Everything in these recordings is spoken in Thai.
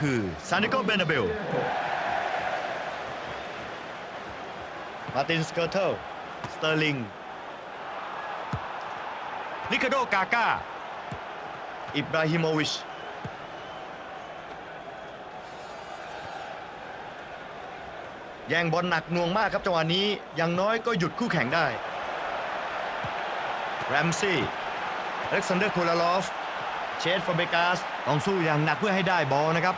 คือซานิโกเบนาเบลมาตินสเกอร์เทลสเตอร์ลิงลิคาโดกาก้าอิบราฮิโมวิชแย่งบอลหนักหน่วงมากครับจังหวะนี้อย่างน้อยก็หยุดคู่แข่งได้ แรมซี่อเล็กซานเดอร์คูลาลอฟ เชสฟาเบกาสต้องสู้อย่างหนักเพื่อให้ได้บอลนะครับ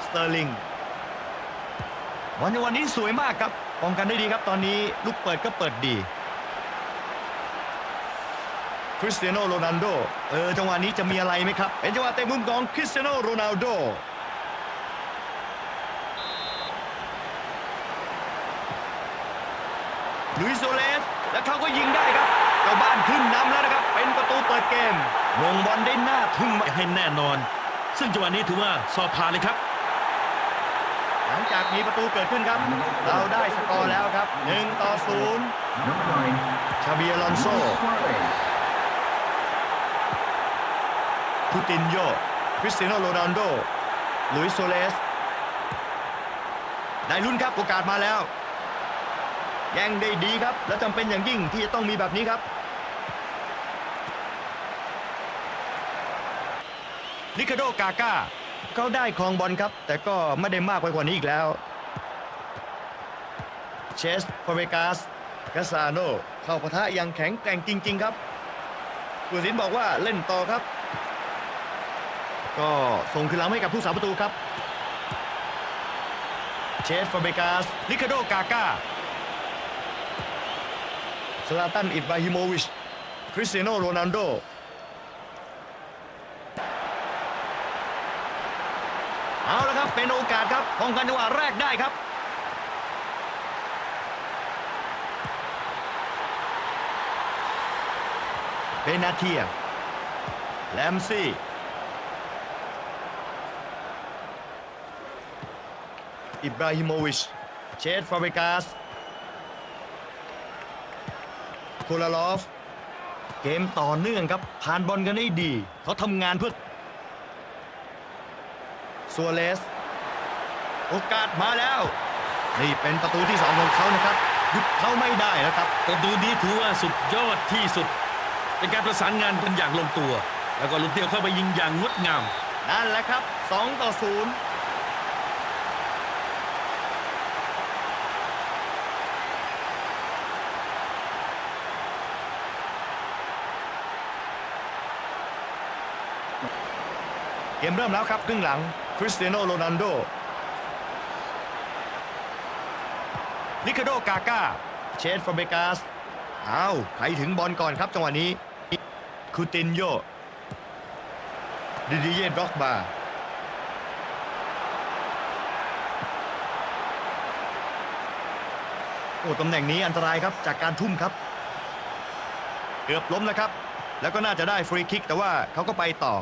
ส เตอร์ลิงบอลในวันนี้สวยมากครับป้องกันได้ดีครับตอนนี้ลูกเปิดก็เปิดดีคริสเตียโนโรนัลโดเออจังหวะนี้จะมีอะไรไหมครับเป็นจังหวะเตะมุมของคริสเตียโนโรนัลโดลุยส์โซเลสและเขาก็ยิงได้ครับเจ้าบ้านขึ้นนำแล้วนะครับ เป็นประตูเปิดเกมมงบอลได้หน้าทึ่งมากให้แน่นอน ซึ่งจังหวะนี้ถือว่าสอบผ่านเลยครับ หลังจากมีประตูเกิดขึ้นครับ เราได้สกอร์แล้วครับ 1 ต่อ Number nine, 0ชาบีอลอนโซ Suarez. คูตินโยคริสเตียโนโรนัลโดลุยส์โซเลส ได้ลุ้นครับโอกาสมาแล้ว แย่งได้ดีครับ และจำเป็นอย่างยิ่งที่จะต้องมีแบบนี้ครับลิคาโดกาก้า เขาได้ครองบอลครับ แต่ก็ไม่ได้มากไปกว่านี้อีกแล้ว เชสฟาเบกาสกาซาโนเข้าปะทะอย่างแข็งแกร่งจริง ๆ ครับผู้สินบอกว่าเล่นต่อครับ ก็ส่งคืนหลังให้กับผู้สาประตูครับ เชสฟาเบกาสลิคาโดกาก้าสลาตันอิบราฮิโมวิชคริสเตียโนโรนัลโด เป็นโอกาสครับป้องกันจังหวะแรกได้ครับเบนาเทียแลมซี่อิบราฮิโมวิช เชสฟาเบกาสโคลาลอฟ เกมต่อเนื่องครับ ผ่านบอลกันได้ดี เขาทำงานเพื่อซัวเลส โอกาสมาแล้ว นี่เป็นประตูที่สองของเขานะครับหยุดเขาไม่ได้แล้วครับ ประตูนี้ถือว่าสุดยอดที่สุด เป็นการประสานงานกันอย่างลงตัว แล้วก็ลูกเดียวเข้าไปยิงอย่างงดงาม นั่นแหละครับ 2 ต่อ 0เกมเริ่มแล้วครับครึ่งหลังคริสเตียโนโรนัลโด ลิคาโดกาก้าเชสฟาเบกาสอ้าวใครถึงบอลก่อนครับจังหวะนี้คูตินโยดิดิเย่ด็อกบาโอ้ตำแหน่งนี้อันตรายครับจากการทุ่มครับ เกือบล้มแล้วครับ แล้วก็น่าจะได้ฟรีคิกแต่ว่าเขาก็ไปต่อ